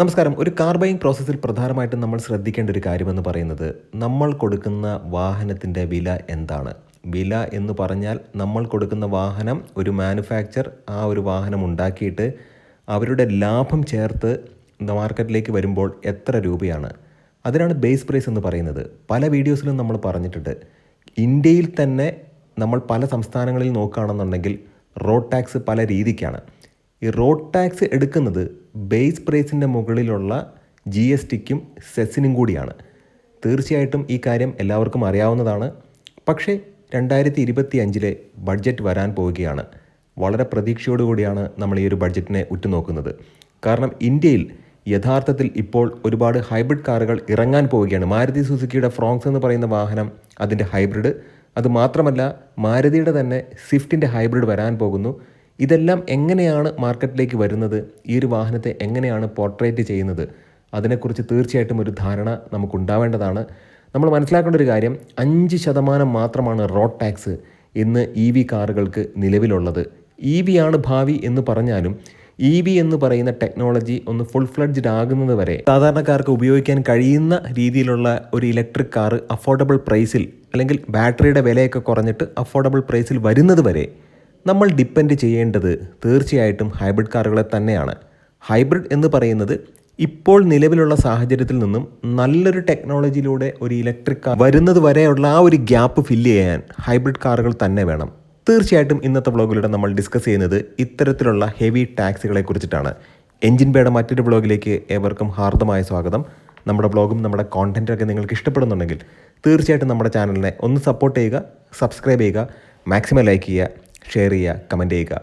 നമസ്കാരം. ഒരു car buying പ്രോസസ്സിൽ പ്രധാനമായിട്ടും നമ്മൾ ശ്രദ്ധിക്കേണ്ട ഒരു കാര്യമെന്ന് പറയുന്നത് നമ്മൾ കൊടുക്കുന്ന വാഹനത്തിന്റെ വില എന്താണ്? വില എന്ന് പറഞ്ഞാൽ നമ്മൾ കൊടുക്കുന്ന വാഹനം ഒരു മാനുഫാക്ചർ ആ ഒരു വാഹനം ഉണ്ടാക്കിയിട്ട് അവരുടെ ലാഭം ചേർത്ത് മാർക്കറ്റിലേക്ക് വരുമ്പോൾ എത്ര രൂപയാണ്? അതിനാണ് ബേസ് പ്രൈസ് എന്ന് പറയുന്നത്. പല വീഡിയോസിലും നമ്മൾ പറഞ്ഞിട്ടുണ്ട്. ഇന്ത്യയിൽ തന്നെ നമ്മൾ പല സംസ്ഥാനങ്ങളിൽ നോക്കുകയാണെന്നുണ്ടെങ്കിൽ റോഡ് ടാക്സ് പല രീതിക്കാണ്. ഈ റോഡ് ടാക്സ് എടുക്കുന്നത് ബേസ് പ്രൈസിന്റെ മുകളിലുള്ള ജി എസ് ടിക്കും സെസ്സിനും കൂടിയാണ്. തീർച്ചയായിട്ടും ഈ കാര്യം എല്ലാവർക്കും അറിയാവുന്നതാണ്. പക്ഷേ രണ്ടായിരത്തി ഇരുപത്തി അഞ്ചിലെ ബഡ്ജറ്റ് വരാൻ പോവുകയാണ്. വളരെ പ്രതീക്ഷയോടുകൂടിയാണ് നമ്മൾ ഈ ഒരു ബഡ്ജറ്റിനെ ഉറ്റുനോക്കുന്നത്. കാരണം ഇന്ത്യയിൽ യഥാർത്ഥത്തിൽ ഇപ്പോൾ ഒരുപാട് ഹൈബ്രിഡ് കാറുകൾ ഇറങ്ങാൻ പോവുകയാണ്. മാരുതി സുസുക്കിയുടെ ഫ്രോങ്സ് എന്ന് പറയുന്ന വാഹനം അതിന്റെ ഹൈബ്രിഡ് അത് മാത്രമല്ല മാരുതിയുടെ തന്നെ സ്വിഫ്റ്റിന്റെ ഹൈബ്രിഡ് വരാൻ പോകുന്നു. ഇതെല്ലാം എങ്ങനെയാണ് മാർക്കറ്റിലേക്ക് വരുന്നത്? ഈ ഒരു വാഹനത്തെ എങ്ങനെയാണ് പോർട്രേറ്റ് ചെയ്യുന്നത്? അതിനെക്കുറിച്ച് തീർച്ചയായിട്ടും ഒരു ധാരണ നമുക്കുണ്ടാവേണ്ടതാണ്. നമ്മൾ മനസ്സിലാക്കേണ്ട ഒരു കാര്യം അഞ്ച് ശതമാനം മാത്രമാണ് റോഡ് ടാക്സ് ഇന്ന് ഇ വി കാറുകൾക്ക് നിലവിലുള്ളത്. ഇ വി ആണ് ഭാവി എന്ന് പറഞ്ഞാലും ഇ വി എന്ന് പറയുന്ന ടെക്നോളജി ഒന്ന് ഫുൾ ഫ്ലഡ്ജ്ഡ് ആകുന്നത് വരെ സാധാരണക്കാർക്ക് ഉപയോഗിക്കാൻ കഴിയുന്ന രീതിയിലുള്ള ഒരു ഇലക്ട്രിക് കാർ അഫോർഡബിൾ പ്രൈസിൽ അല്ലെങ്കിൽ ബാറ്ററിയുടെ വിലയൊക്കെ കുറഞ്ഞിട്ട് അഫോർഡബിൾ പ്രൈസിൽ വരുന്നത് വരെ നമ്മൾ ഡിപ്പെൻഡ് ചെയ്യേണ്ടത് തീർച്ചയായിട്ടും ഹൈബ്രിഡ് കാറുകളെ തന്നെയാണ്. ഹൈബ്രിഡ് എന്ന് പറയുന്നത് ഇപ്പോൾ നിലവിലുള്ള സാഹചര്യത്തിൽ നിന്നും നല്ലൊരു ടെക്നോളജിയിലൂടെ ഒരു ഇലക്ട്രിക് കാർ വരുന്നത് വരെയുള്ള ആ ഒരു ഗ്യാപ്പ് ഫില്ല് ചെയ്യാൻ ഹൈബ്രിഡ് കാറുകൾ തന്നെ വേണം. തീർച്ചയായിട്ടും ഇന്നത്തെ വ്ളോഗിലൂടെ നമ്മൾ ഡിസ്കസ് ചെയ്യുന്നത് ഇത്തരത്തിലുള്ള ഹെവി ടാക്സികളെ കുറിച്ചിട്ടാണ്. എഞ്ചിൻ പേയുടെ മറ്റൊരു വ്ളോഗിലേക്ക് ഏവർക്കും ഹാർദമായ സ്വാഗതം. നമ്മുടെ വ്ളോഗും നമ്മുടെ കോണ്ടന്റൊക്കെ നിങ്ങൾക്ക് ഇഷ്ടപ്പെടുന്നുണ്ടെങ്കിൽ തീർച്ചയായിട്ടും നമ്മുടെ ചാനലിനെ ഒന്ന് സപ്പോർട്ട് ചെയ്യുക സബ്സ്ക്രൈബ് ചെയ്യുക മാക്സിമം ലൈക്ക് ചെയ്യുക ഷെയർ ചെയ്യുക കമന്റ് ചെയ്യുക.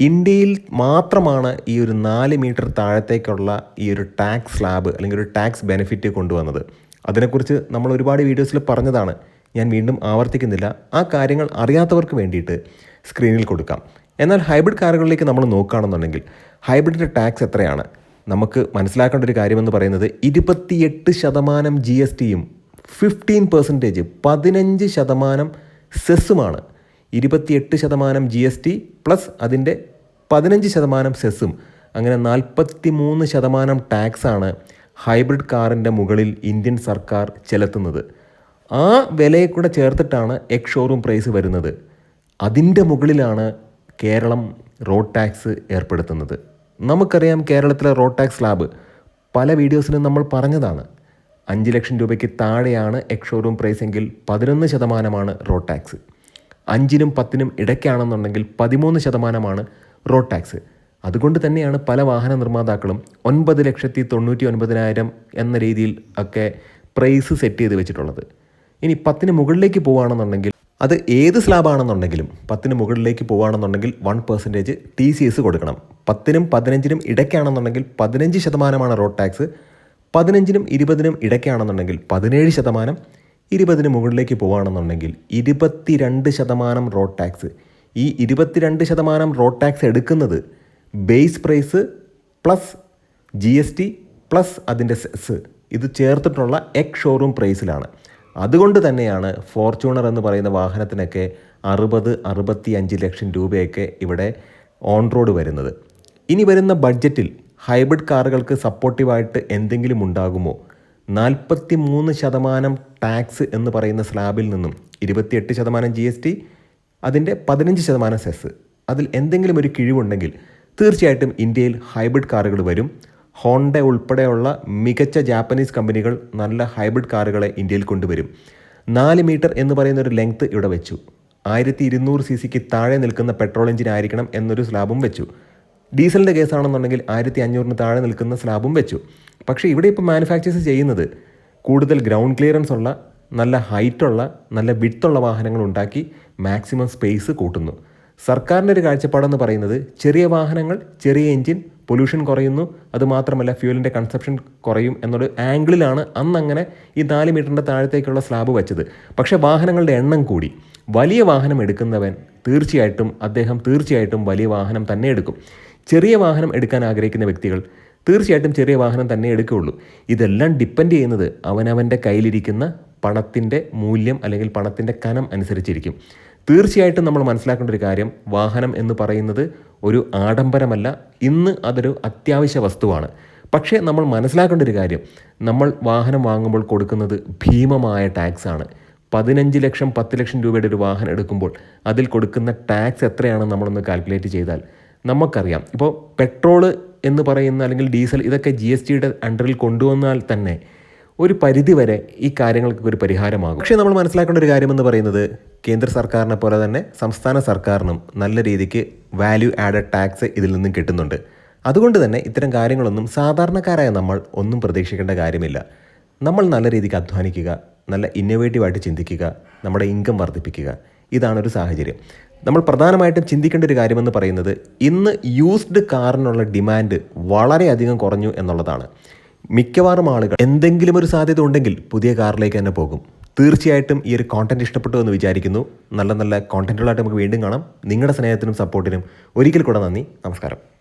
ഇന്ത്യയിൽ മാത്രമാണ് ഈ ഒരു നാല് മീറ്റർ താഴത്തേക്കുള്ള ഈ ഒരു ടാക്സ് സ്ലാബ് അല്ലെങ്കിൽ ഒരു ടാക്സ് ബെനിഫിറ്റ് കൊണ്ടുവന്നത്. അതിനെക്കുറിച്ച് നമ്മൾ ഒരുപാട് വീഡിയോസിൽ പറഞ്ഞതാണ്. ഞാൻ വീണ്ടും ആവർത്തിക്കുന്നില്ല. ആ കാര്യങ്ങൾ അറിയാത്തവർക്ക് വേണ്ടിയിട്ട് സ്ക്രീനിൽ കൊടുക്കാം. എന്നാൽ ഹൈബ്രിഡ് കാറുകളിലേക്ക് നമ്മൾ നോക്കുകയാണെന്നുണ്ടെങ്കിൽ ഹൈബ്രിഡിന്റെ ടാക്സ് എത്രയാണ്? നമുക്ക് മനസ്സിലാക്കേണ്ട ഒരു കാര്യമെന്ന് പറയുന്നത് ഇരുപത്തിയെട്ട് ശതമാനം ജി എസ് ടിയും ഫിഫ്റ്റീൻ പെർസെന്റേജ് പതിനഞ്ച് ശതമാനം സെസ്സുമാണ്. ഇരുപത്തിയെട്ട് ശതമാനം ജി എസ് ടി പ്ലസ് അതിന്റെ പതിനഞ്ച് ശതമാനം സെസ്സും അങ്ങനെ നാൽപ്പത്തി മൂന്ന് ശതമാനം ടാക്സാണ് ഹൈബ്രിഡ് കാറിന്റെ മുകളിൽ ഇന്ത്യൻ സർക്കാർ ചെലുത്തുന്നത്. ആ വിലയെ കൂടെ ചേർത്തിട്ടാണ് എക്സ് ഷോറൂം പ്രൈസ് വരുന്നത്. അതിന്റെ മുകളിലാണ് കേരളം റോഡ് ടാക്സ് ഏർപ്പെടുത്തുന്നത്. നമുക്കറിയാം കേരളത്തിലെ റോഡ് ടാക്സ് ലാബ് പല വീഡിയോസിനും നമ്മൾ പറഞ്ഞതാണ്. അഞ്ച് ലക്ഷം രൂപയ്ക്ക് താഴെയാണ് എക്സ് ഷോറൂം പ്രൈസ് എങ്കിൽ പതിനൊന്ന് ശതമാനമാണ് റോഡ് ടാക്സ് അഞ്ചിനും പത്തിനും ഇടയ്ക്കാണെന്നുണ്ടെങ്കിൽ പതിമൂന്ന് ശതമാനമാണ് റോഡ് ടാക്സ്. അതുകൊണ്ട് തന്നെയാണ് പല വാഹന നിർമ്മാതാക്കളും ഒൻപത് ലക്ഷത്തി തൊണ്ണൂറ്റി ഒൻപതിനായിരം എന്ന രീതിയിൽ ഒക്കെ പ്രൈസ് സെറ്റ് ചെയ്ത് വെച്ചിട്ടുള്ളത്. ഇനി പത്തിന് മുകളിലേക്ക് പോവുകയാണെന്നുണ്ടെങ്കിൽ അത് ഏത് സ്ലാബാണെന്നുണ്ടെങ്കിലും പത്തിന് മുകളിലേക്ക് പോവുകയാണെന്നുണ്ടെങ്കിൽ one percentage T C S കൊടുക്കണം. പത്തിനും പതിനഞ്ചിനും ഇടയ്ക്കാണെന്നുണ്ടെങ്കിൽ പതിനഞ്ച് ശതമാനമാണ് റോഡ് ടാക്സ് പതിനഞ്ചിനും ഇരുപതിനും ഇടയ്ക്കാണെന്നുണ്ടെങ്കിൽ പതിനേഴ് ശതമാനം ഇരുപതിന് മുകളിലേക്ക് പോവുകയാണെന്നുണ്ടെങ്കിൽ ഇരുപത്തിരണ്ട് ശതമാനം റോഡ് ടാക്സ്. ഈ ഇരുപത്തിരണ്ട് ശതമാനം റോഡ് ടാക്സ് എടുക്കുന്നത് base price plus G S T plus അതിന്റെ സെസ് ഇത് ചേർത്തിട്ടുള്ള എക് ഷോറൂം പ്രൈസിലാണ്. അതുകൊണ്ട് തന്നെയാണ് ഫോർച്യൂണർ എന്ന് പറയുന്ന വാഹനത്തിനൊക്കെ അറുപത് അറുപത്തി അഞ്ച് ലക്ഷം രൂപയൊക്കെ ഇവിടെ ഓൺ റോഡ് വരുന്നത്. ഇനി വരുന്ന ബഡ്ജറ്റിൽ ഹൈബ്രിഡ് കാറുകൾക്ക് സപ്പോർട്ടീവായിട്ട് എന്തെങ്കിലും ഉണ്ടാകുമോ? നാൽപ്പത്തി മൂന്ന് ശതമാനം ടാക്സ് എന്ന് പറയുന്ന സ്ലാബിൽ നിന്നും ഇരുപത്തിയെട്ട് ശതമാനം ജി എസ് ടി അതിന്റെ പതിനഞ്ച് ശതമാനം സെസ്. അതിൽ എന്തെങ്കിലും ഒരു കിഴിവുണ്ടെങ്കിൽ തീർച്ചയായിട്ടും ഇന്ത്യയിൽ ഹൈബ്രിഡ് കാറുകൾ വരും. ഹോണ്ട ഉൾപ്പെടെയുള്ള മികച്ച ജാപ്പനീസ് കമ്പനികൾ നല്ല ഹൈബ്രിഡ് കാറുകളെ ഇന്ത്യയിൽ കൊണ്ടുവരും. നാല് മീറ്റർ എന്ന് പറയുന്ന ഒരു ലെങ്ത് ഇവിടെ വെച്ചു. ആയിരത്തി ഇരുന്നൂറ് സി സിക്ക് താഴെ നിൽക്കുന്ന പെട്രോൾ എഞ്ചിൻ ആയിരിക്കണം എന്നൊരു സ്ലാബും വെച്ചു. ഡീസലിന്റെ കേസാണെന്നുണ്ടെങ്കിൽ ആയിരത്തി അഞ്ഞൂറിന് താഴെ നിൽക്കുന്ന സ്ലാബും വെച്ചു. പക്ഷേ ഇവിടെ ഇപ്പോൾ മാനുഫാക്ചേഴ്സ് ചെയ്യുന്നത് കൂടുതൽ ഗ്രൗണ്ട് ക്ലിയറൻസ് ഉള്ള നല്ല ഹൈറ്റുള്ള നല്ല വിട്ടുള്ള വാഹനങ്ങൾ ഉണ്ടാക്കി മാക്സിമം സ്പേസ് കൂട്ടുന്നു. സർക്കാരിന്റെ ഒരു കാഴ്ചപ്പാടെന്ന് പറയുന്നത് ചെറിയ വാഹനങ്ങൾ ചെറിയ എഞ്ചിൻ പൊല്യൂഷൻ കുറയുന്നു. അതുമാത്രമല്ല ഫ്യൂലിന്റെ കൺസപ്ഷൻ കുറയും എന്നൊരു ആംഗിളിലാണ് അന്ന് അങ്ങനെ ഈ നാല് മീറ്ററിന്റെ താഴത്തേക്കുള്ള സ്ലാബ് വെച്ചത്. പക്ഷേ വാഹനങ്ങളുടെ എണ്ണം കൂടി. വലിയ വാഹനം എടുക്കുന്നവൻ തീർച്ചയായിട്ടും അദ്ദേഹം തീർച്ചയായിട്ടും വലിയ വാഹനം തന്നെ എടുക്കും. ചെറിയ വാഹനം എടുക്കാൻ ആഗ്രഹിക്കുന്ന വ്യക്തികൾ തീർച്ചയായിട്ടും ചെറിയ വാഹനം തന്നെ എടുക്കുകയുള്ളൂ. ഇതെല്ലാം ഡിപ്പെൻഡ് ചെയ്യുന്നത് അവനവന്റെ കയ്യിലിരിക്കുന്ന പണത്തിന്റെ മൂല്യം അല്ലെങ്കിൽ പണത്തിന്റെ കനം അനുസരിച്ചിരിക്കും. തീർച്ചയായിട്ടും നമ്മൾ മനസ്സിലാക്കേണ്ട ഒരു കാര്യം വാഹനം എന്ന് പറയുന്നത് ഒരു ആഡംബരമല്ല ഇന്ന് അതൊരു അത്യാവശ്യ വസ്തുവാണ്. പക്ഷേ നമ്മൾ മനസ്സിലാക്കേണ്ട ഒരു കാര്യം നമ്മൾ വാഹനം വാങ്ങുമ്പോൾ കൊടുക്കുന്നത് ഭീമമായ ടാക്സ് ആണ്. പതിനഞ്ച് ലക്ഷം പത്ത് ലക്ഷം രൂപയുടെ ഒരു വാഹനം എടുക്കുമ്പോൾ അതിൽ കൊടുക്കുന്ന ടാക്സ് എത്രയാണെന്ന് നമ്മളൊന്ന് കാൽക്കുലേറ്റ് ചെയ്താൽ നമുക്കറിയാം. ഇപ്പോൾ പെട്രോൾ എന്ന് പറയുന്ന അല്ലെങ്കിൽ ഡീസൽ ഇതൊക്കെ ജി എസ് ടിയുടെ അണ്ടറിൽ കൊണ്ടുവന്നാൽ തന്നെ ഒരു പരിധി വരെ ഈ കാര്യങ്ങൾക്ക് ഒരു പരിഹാരമാകും. പക്ഷേ നമ്മൾ മനസ്സിലാക്കേണ്ട ഒരു കാര്യമെന്ന് പറയുന്നത് കേന്ദ്ര സർക്കാരിനെ പോലെ തന്നെ സംസ്ഥാന സർക്കാരിനും നല്ല രീതിക്ക് വാല്യൂ ആഡഡ് ടാക്സ് ഇതിൽ നിന്നും കിട്ടുന്നുണ്ട്. അതുകൊണ്ട് തന്നെ ഇത്തരം കാര്യങ്ങളൊന്നും സാധാരണക്കാരായ നമ്മൾ ഒന്നും പ്രതീക്ഷിക്കേണ്ട കാര്യമില്ല. നമ്മൾ നല്ല രീതിക്ക് അധ്വാനിക്കുക നല്ല ഇന്നോവേറ്റീവായിട്ട് ചിന്തിക്കുക നമ്മുടെ ഇൻകം വർദ്ധിപ്പിക്കുക. ഇതാണൊരു സാഹചര്യം. നമ്മൾ പ്രധാനമായിട്ടും ചിന്തിക്കേണ്ട ഒരു കാര്യമെന്ന് പറയുന്നത് ഇന്ന് യൂസ്ഡ് കാറിനുള്ള ഡിമാൻഡ് വളരെയധികം കുറഞ്ഞു എന്നുള്ളതാണ്. മിക്കവാറും ആളുകൾ എന്തെങ്കിലും ഒരു സാധ്യത ഉണ്ടെങ്കിൽ പുതിയ കാറിലേക്ക് തന്നെ പോകും. തീർച്ചയായിട്ടും ഈ ഒരു കോണ്ടന്റ് ഇഷ്ടപ്പെട്ടു എന്ന് വിചാരിക്കുന്നു. നല്ല നല്ല കോണ്ടന്റുകളായിട്ട് നമുക്ക് വീണ്ടും കാണാം. നിങ്ങളുടെ സ്നേഹത്തിനും സപ്പോർട്ടിനും ഒരിക്കൽ കൂടെ നന്ദി. നമസ്കാരം.